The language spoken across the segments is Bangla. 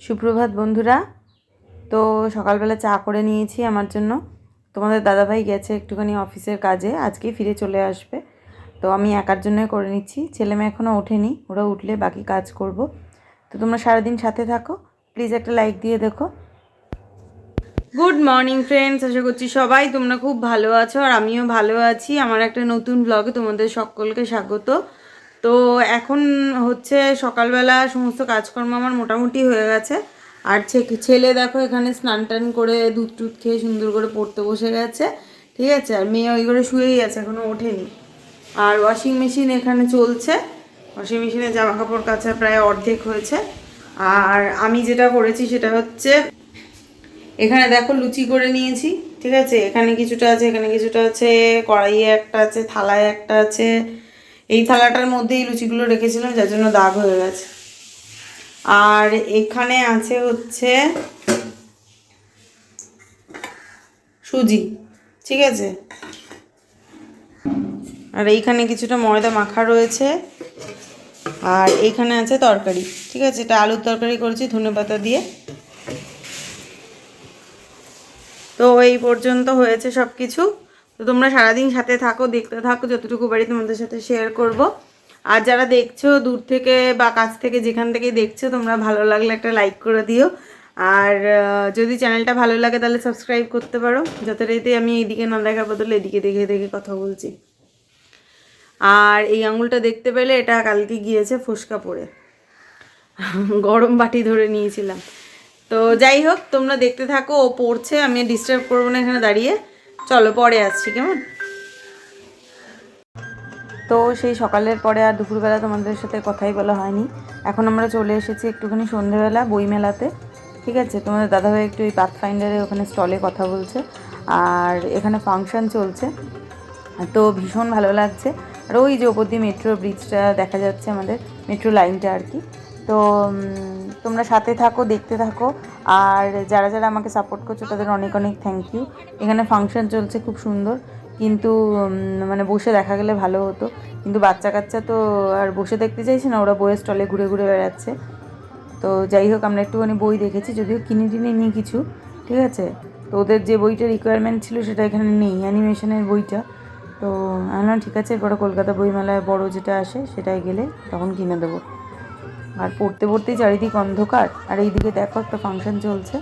সুপ্রভাত বন্ধুরা। তো সকালবেলা চা করে নিয়েছি আমার জন্য। তোমাদের দাদাভাই গেছে একটুখানি অফিসের কাজে, আজকেই ফিরে চলে আসবে। তো আমি একার জন্যই করে নিচ্ছি। ছেলে মেয়ে এখনও ওঠেনি, ওরা উঠলে বাকি কাজ করব। তো তোমরা সারাদিন সাথে থাকো। প্লিজ একটা লাইক দিয়ে দেখো। গুড মর্নিং ফ্রেন্ডস, আশা করছি সবাই তোমরা খুব ভালো আছো আর আমিও ভালো আছি। আমার একটা নতুন ব্লগে তোমাদের সকলকে স্বাগত। তো এখন হচ্ছে সকালবেলা সমস্ত কাজকর্ম আমার মোটামুটি হয়ে গেছে। আর ছেলে দেখো এখানে স্নান টান করে দুধ টুধ খেয়ে সুন্দর করে পড়তে বসে গেছে, ঠিক আছে? আর মেয়ে ওই করে শুয়েই আছে, এখনও ওঠেনি। আর ওয়াশিং মেশিন এখানে চলছে। ওয়াশিং মেশিনে জামা কাপড় কাচা প্রায় অর্ধেক হয়েছে। আর আমি যেটা করেছি সেটা হচ্ছে, এখানে দেখো লুচি করে নিয়েছি, ঠিক আছে? এখানে কিছুটা আছে, এখানে কিছুটা আছে, কড়াইয়ে একটা আছে, থালায় একটা আছে এই থালাটার মধ্যেই লুচিগুলো রেখেছিলাম, যার জন্য দাগ হয়ে গেছে। আর এখানে আছে হচ্ছে সুজি, ঠিক আছে? আর এইখানে কিছুটা ময়দা মাখা রয়েছে। আর এইখানে আছে তরকারি, ঠিক আছে? এটা আলুর তরকারি করেছি, ধনে পাতা দিয়ে। তো এই পর্যন্ত হয়েছে সব কিছু তো তোমরা সারাদিন সাথে থাকো, দেখতে থাকো, যতটুকু পারি তোমাদের সাথে শেয়ার করব। আর যারা দেখছ দূর থেকে বা কাছ থেকে যেখান থেকে দেখছ, তোমরা ভালো লাগলে একটা লাইক করে দিও। আর যদি চ্যানেলটা ভালো লাগে তাহলে সাবস্ক্রাইব করতে পারো। যতটাইতে আমি এইদিকে না দেখার বদলে এদিকে দেখে দেখে কথা বলছি। আর এই আঙুলটা দেখতে পেলে এটা কালকে গিয়েছে ফোসকা পড়ে গরম বাটি ধরে নিয়েছিলাম। তো যাই হোক, তোমরা দেখতে থাকো, ও পড়ছে, আমি ডিস্টার্ব করব না এখানে দাঁড়িয়ে। চলো, পরে আসছি, কেমন? তো সেই সকালের পরে আর দুপুরবেলা তোমাদের সাথে কথাই বলা হয়নি। এখন আমরা চলে এসেছি একটুখানি সন্ধেবেলা, বইমেলাতে, ঠিক আছে? তোমাদের দাদাভাই একটু ওই এই পাথফাইন্ডারে ওখানে স্টলে কথা বলছে, আর এখানে ফাংশন চলছে। তো ভীষণ ভালো লাগছে। আর ওই যে ওপর দিয়ে মেট্রো ব্রিজটা দেখা যাচ্ছে আমাদের মেট্রো লাইনটা আর কি। তো তোমরা সাথে থাকো, দেখতে থাকো। আর যারা যারা আমাকে সাপোর্ট করছ, তাদের অনেক অনেক থ্যাংক ইউ এখানে ফাংশন চলছে খুব সুন্দর। কিন্তু মানে বসে দেখা গেলে ভালো হতো। কিন্তু বাচ্চা কাচ্চা তো আর বসে দেখতে চাইছে না, ওরা বইয়ের স্টলে ঘুরে ঘুরে বেড়াচ্ছে। তো যাই হোক, আমরা একটুখানি বই দেখেছি, যদিও কিনে টিনে নিই কিছু, ঠিক আছে? তো ওদের যে বইটা রিকোয়ারমেন্ট ছিল, সেটা এখানে নেই অ্যানিমেশনের বইটা। তো আমি ঠিক আছে, এরপরে কলকাতা বইমেলায় বড় যেটা আসে সেটাই গেলে তখন কিনে দেবো। আর পড়তে পড়তেই চারিদিক অন্ধকার আর এইদিকে দেখো একটা ফাংশন চলছে।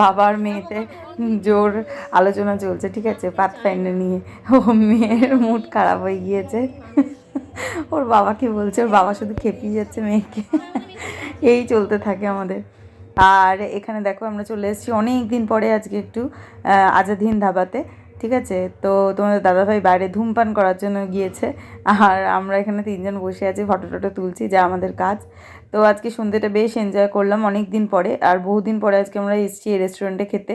বাবার মেয়েতে জোর আলোচনা চলছে, ঠিক আছে? পাত নিয়ে। ও মেয়ের মুড খারাপ হয়ে গিয়েছে। ওর বাবাকে বলছে? ওর বাবা শুধু খেপিয়ে যাচ্ছে মেয়েকে। এই চলতে থাকে আমাদের। আর এখানে দেখো আমরা চলে এসেছি অনেক দিন পরে আজকে একটু আজাদ আজাদিন ধাবাতে। ঠিক আছে? তো তোমাদের দাদাভাই বাইরে ধূমপান করার জন্য গিয়েছে। আর আমরা এখানে তিনজন বসে আছি, ফটো টটো তুলছি, যা আমাদের কাজ। তো আজকে সন্ধ্যেটা বেশ এনজয় করলাম অনেক দিন পরে। আর বহুদিন পরে আজকে আমরা এসেছি এই রেস্টুরেন্টে খেতে।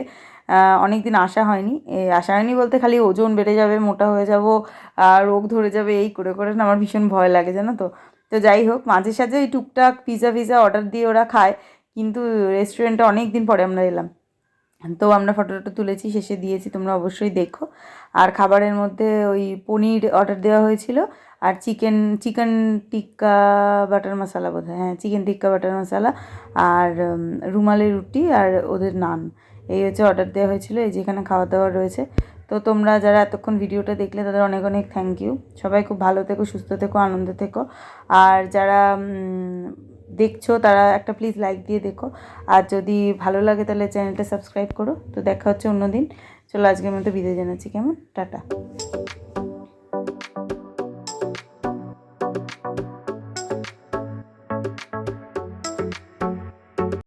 অনেক দিন আসা হয়নি। আসা হয়নি বলতে খালি ওজন বেড়ে যাবে, মোটা হয়ে যাব, আর রোগ ধরে যাবে, এই করে করে না আমার ভীষণ ভয় লাগে, জানো তো? তো যাই হোক, মাঝে সাঝে ওই টুকটাক পিৎজা ফিজা অর্ডার দিয়ে ওরা খায়। কিন্তু রেস্টুরেন্টে অনেক দিন পরে আমরা এলাম। তো আমরা ফটো টটো তুলেছি শেষে দিয়েছি তোমরা অবশ্যই দেখো। আর খাবারের মধ্যে ওই পনির অর্ডার দেওয়া হয়েছিল আর chicken chicken tikka butter masala বোধ হয় চিকেন টিক্কা বাটার মশলা আর উম, রুমালি রুটি আর ওদের নান। এই হচ্ছে অর্ডার দেওয়া হয়েছিল এই যেখানে খাওয়া দাওয়া রয়েছে। তো তোমরা যারা এতক্ষণ ভিডিওটা দেখলে তাদের অনেক অনেক থ্যাংক ইউ সবাই খুব ভালো থেকো সুস্থ থেকো আনন্দ থেকো। আর যারা দেখছ, তারা একটা প্লিজ লাইক দিয়ে দেখো। আর যদি ভালো লাগে তাহলে চ্যানেলটা সাবস্ক্রাইব করো। তো দেখা হচ্ছে অন্যদিন। চলো আজকের মতো বিদায় জানাচ্ছি। কেমন? টাটা।